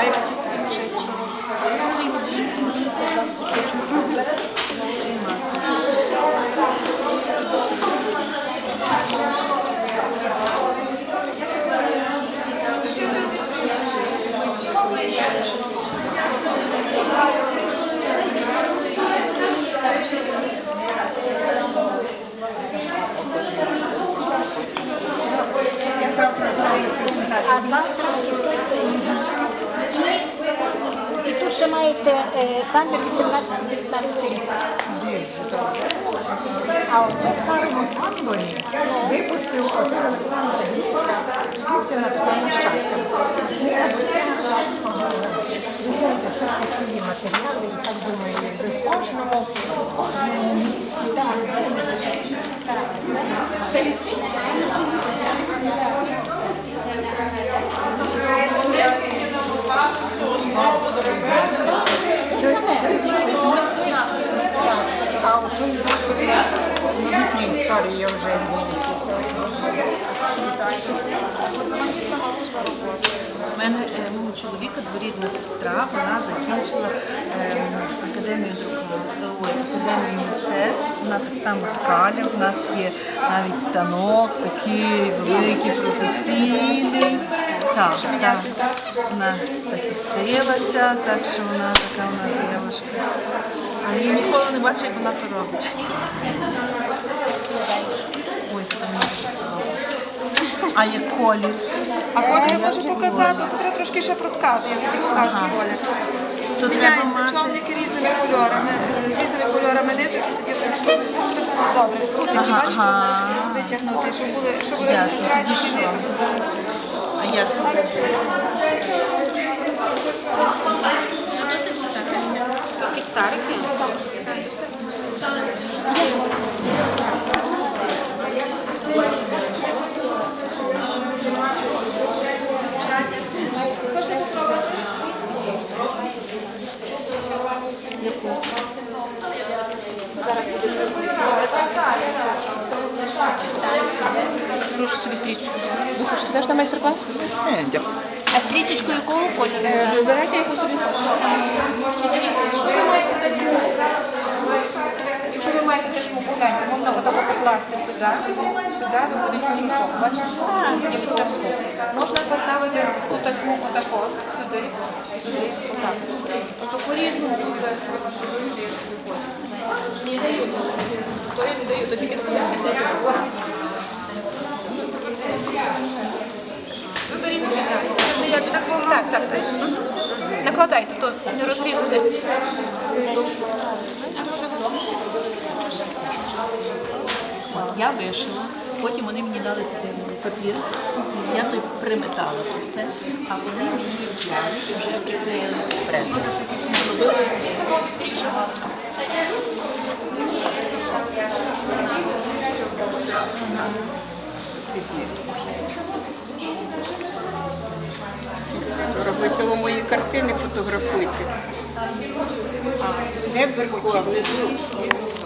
Aí завтра і тут ще маєте е, 18-19 рік. А оце старому тамбурі випустив один Олександр Грицька, звідси над своїм щастям. Дивіться, що такі матеріали, і так думаю, якби в кожному, в кожному місці, так, так, А у той новітній історії я вже У мене е, мого чоловіка дворідна сестра, вона закінчила е, академію друкарства, ой, академію мистецтв, вона так само ткаля, у нас є навіть станок, такий великий професійний. Так, так. Вона захистилася, так що вона така у нас дівчинка. А я ніколи не бачу, як вона це робить. Ой, це мені. А як колір? А колір я можу показати, треба трошки ще розказати, я тобі покажу Ага. колір. То треба Міняються мати. човники різними кольорами, різними кольорами ниток, і тоді прийшло. Добре, крутить, Ага, бачиш, ага. витягнути, щоб були, щоб були Ясно, тоді що? А як це старики. Майстер-клас? Е, дякую. А стрічечку якого кольору? Вибирайте яку собі Якщо ви маєте таку погляньте, можна отако покласти сюди, сюди, до вісімку. Бачите? Є отаку. Можна поставити отаку, отако, сюди, сюди, отак. Ото по-різному буде. Не даю. То я не даю, то тільки сказати. Виберіть собі так. Це як так. Накладайте, то розрізати. От я вишила, потім вони мені дали папір, я той приметала це а вони мені вже приклеїли прес. Зробили картини, фотографуйте. А, Не вверху, а внизу.